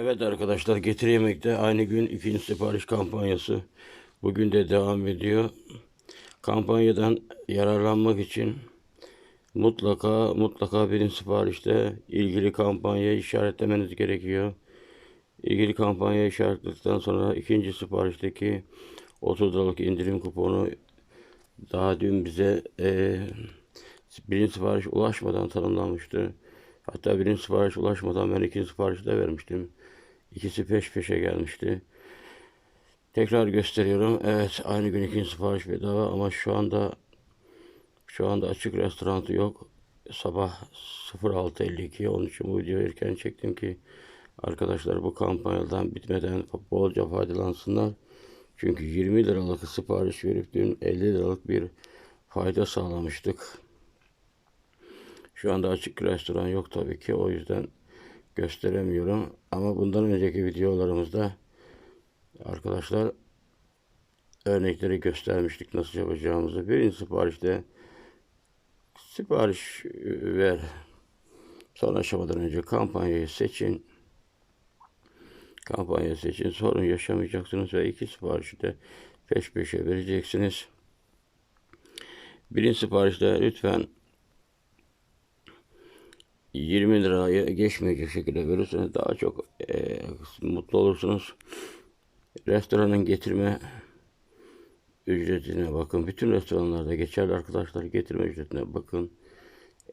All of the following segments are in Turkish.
Evet arkadaşlar Getir Yemek'te aynı gün ikinci sipariş kampanyası bugün de devam ediyor. Kampanyadan yararlanmak için mutlaka mutlaka birinci siparişte ilgili kampanyayı işaretlemeniz gerekiyor. İlgili kampanyayı işaretledikten sonra ikinci siparişteki 30 liralık indirim kuponu daha dün bize eee birinci sipariş ulaşmadan tanımlanmıştı. Hatta birinci sipariş ulaşmadan ben ikinci siparişi de vermiştim. İkisi peş peşe gelmişti. Tekrar gösteriyorum. Evet aynı gün ikinci sipariş bedava ama şu anda şu anda açık restoran yok. Sabah 06.52 onun için bu videoyu erken çektim ki arkadaşlar bu kampanyadan bitmeden bolca faydalansınlar. Çünkü 20 liralık sipariş verip dün 50 liralık bir fayda sağlamıştık. Şu anda açık restoran yok tabii ki. O yüzden gösteremiyorum. Ama bundan önceki videolarımızda arkadaşlar örnekleri göstermiştik nasıl yapacağımızı. Birinci siparişte sipariş ver. Son aşamadan önce kampanyayı seçin. Kampanyayı seçin. Sorun yaşamayacaksınız ve iki siparişi de peş peşe vereceksiniz. Birinci siparişte lütfen 20 liraya geçmeyecek şekilde verirseniz daha çok e, mutlu olursunuz. Restoranın getirme ücretine bakın. Bütün restoranlarda geçerli arkadaşlar. Getirme ücretine bakın.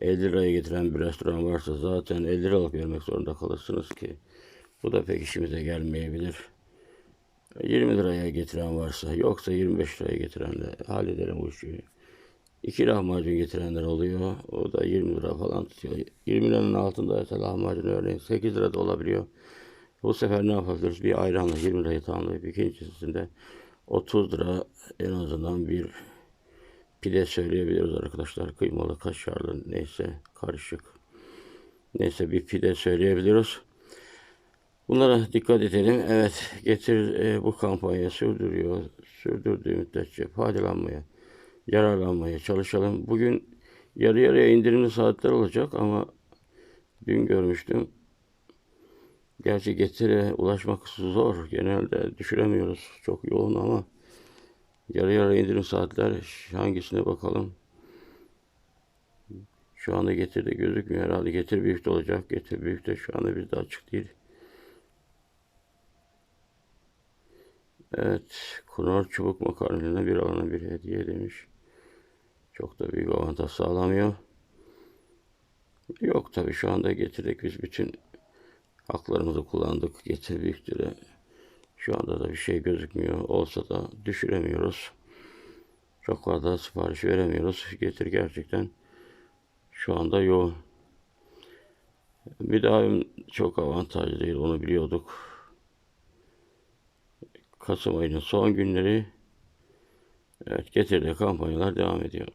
50 liraya getiren bir restoran varsa zaten 50 liralık vermek zorunda kalırsınız ki bu da pek işimize gelmeyebilir. 20 liraya getiren varsa yoksa 25 liraya getiren de hallederim bu işi. İki lahmacun getirenler oluyor. O da 20 lira falan tutuyor. 20 liranın altında ise lahmacun örneğin 8 lira da olabiliyor. Bu sefer ne yapabiliriz? Bir ayranla 20 lirayı tamamlayıp ikincisinde 30 lira en azından bir pide söyleyebiliriz arkadaşlar. Kıymalı, kaşarlı neyse karışık. Neyse bir pide söyleyebiliriz. Bunlara dikkat edelim. Evet getir e, bu kampanya sürdürüyor. Sürdürdüğü müddetçe faydalanmaya yararlanmaya çalışalım. Bugün yarı yarıya indirimli saatler olacak ama dün görmüştüm. Gerçi getire ulaşmak zor. Genelde düşüremiyoruz. Çok yoğun ama yarı yarıya indirim saatler hangisine bakalım. Şu anda getirde gözükmüyor herhalde. Getir büyük de olacak. Getir büyük de şu anda bizde açık değil. Evet. Kunor çubuk makarnasına bir alana bir hediye demiş. Çok da büyük avantaj sağlamıyor. Yok tabi şu anda getirdik biz bütün haklarımızı kullandık. Getir büyüktüre. Şu anda da bir şey gözükmüyor. Olsa da düşüremiyoruz. Çok fazla sipariş veremiyoruz. Getir gerçekten şu anda yoğun. Daha çok avantajlı değil onu biliyorduk. Kasım ayının son günleri evet getirdiği kampanyalar devam ediyor.